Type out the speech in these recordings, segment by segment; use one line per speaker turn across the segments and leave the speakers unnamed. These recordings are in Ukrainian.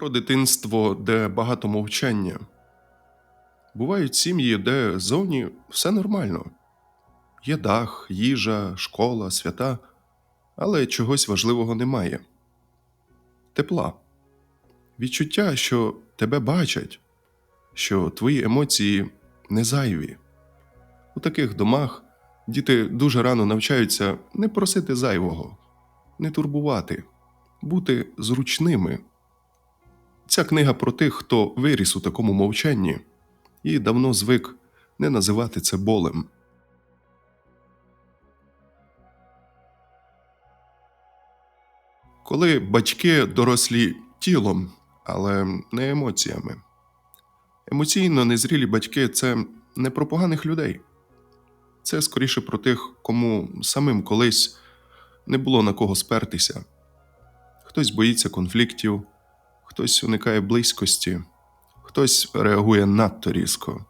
Про дитинство, де багато мовчання. Бувають сім'ї, де зовні все нормально. Є дах, їжа, школа, свята, але чогось важливого немає. Тепла. Відчуття, що тебе бачать, що твої емоції не зайві. У таких домах діти дуже рано навчаються не просити зайвого, не турбувати, бути зручними. Ця книга про тих, хто виріс у такому мовчанні і давно звик не називати це болем. Коли батьки дорослі тілом, але не емоціями. Емоційно незрілі батьки це не про поганих людей. Це скоріше про тих, кому самим колись не було на кого спертися. Хтось боїться конфліктів, хтось уникає близькості, хтось реагує надто різко,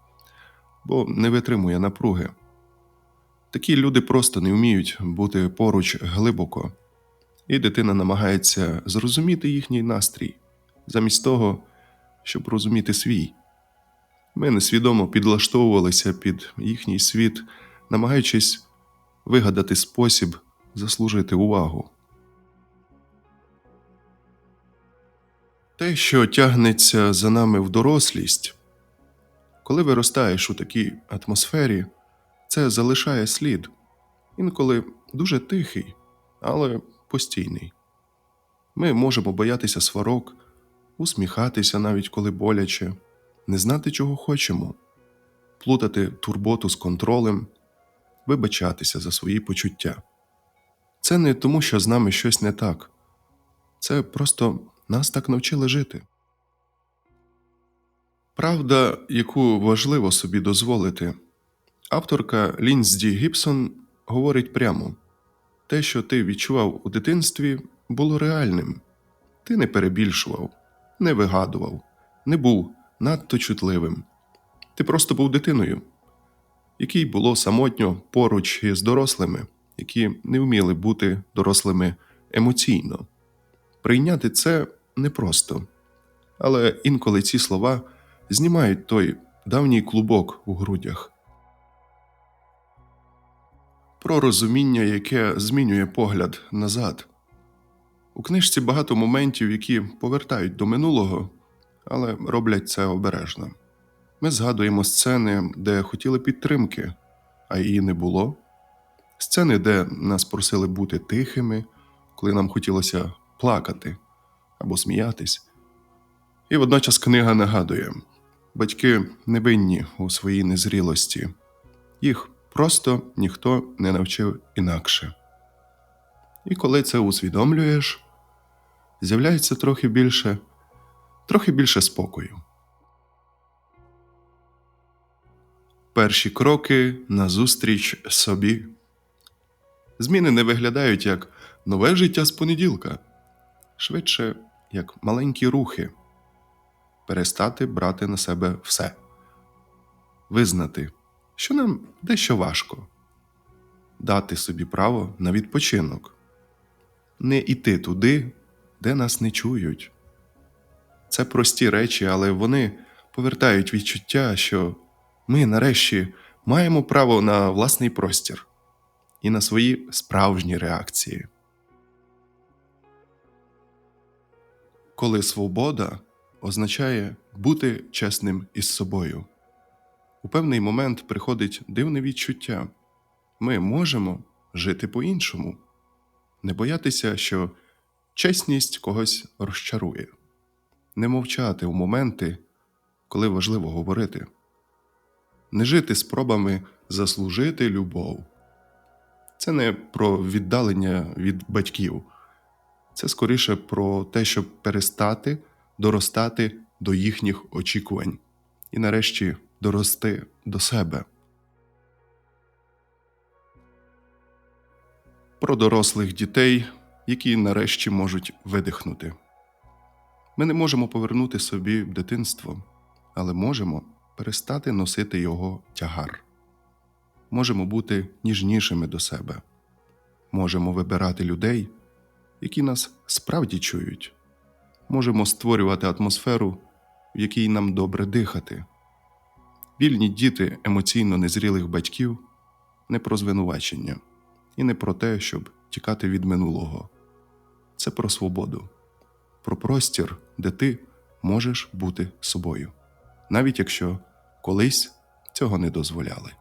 бо не витримує напруги. Такі люди просто не вміють бути поруч глибоко, і дитина намагається зрозуміти їхній настрій, замість того, щоб розуміти свій. Ми несвідомо підлаштовувалися під їхній світ, намагаючись вигадати спосіб заслужити увагу. Те, що тягнеться за нами в дорослість, коли виростаєш у такій атмосфері, це залишає слід, інколи дуже тихий, але постійний. Ми можемо боятися сварок, усміхатися навіть коли боляче, не знати, чого хочемо, плутати турботу з контролем, вибачатися за свої почуття. Це не тому, що з нами щось не так, це просто нас так навчили жити. Правда, яку важливо собі дозволити, авторка Лінзді Гібсон говорить прямо те, що ти відчував у дитинстві, було реальним. Ти не перебільшував, не вигадував, не був надто чутливим. Ти просто був дитиною, якій було самотньо поруч із дорослими, які не вміли бути дорослими емоційно. Прийняти це непросто, але інколи ці слова знімають той давній клубок у грудях. Про розуміння, яке змінює погляд назад. У книжці багато моментів, які повертають до минулого, але роблять це обережно. Ми згадуємо сцени, де хотіли підтримки, а її не було. Сцени, де нас просили бути тихими, коли нам хотілося плакати або сміятись. І водночас книга нагадує: батьки не винні у своїй незрілості, їх просто ніхто не навчив інакше. І коли це усвідомлюєш, з'являється трохи більше, трохи більше спокою. Перші кроки назустріч собі. Зміни не виглядають як нове життя з понеділка, швидше як маленькі рухи, перестати брати на себе все, визнати, що нам дещо важко, дати собі право на відпочинок, не йти туди, де нас не чують. Це прості речі, але вони повертають відчуття, що ми нарешті маємо право на власний простір і на свої справжні реакції. Коли свобода означає бути чесним із собою. У певний момент приходить дивне відчуття ми можемо жити по-іншому, не боятися, що чесність когось розчарує, не мовчати у моменти, коли важливо говорити, не жити спробами заслужити любов. Це не про віддалення від батьків, це скоріше про те, щоб перестати доростати до їхніх очікувань і нарешті дорости до себе. Про дорослих дітей, які нарешті можуть видихнути. Ми не можемо повернути собі дитинство, але можемо перестати носити його тягар. Можемо бути ніжнішими до себе, можемо вибирати людей, які нас справді чують, можемо створювати атмосферу, в якій нам добре дихати. Вільні діти емоційно незрілих батьків не про звинувачення і не про те, щоб тікати від минулого. Це про свободу, про простір, де ти можеш бути собою, навіть якщо колись цього не дозволяли.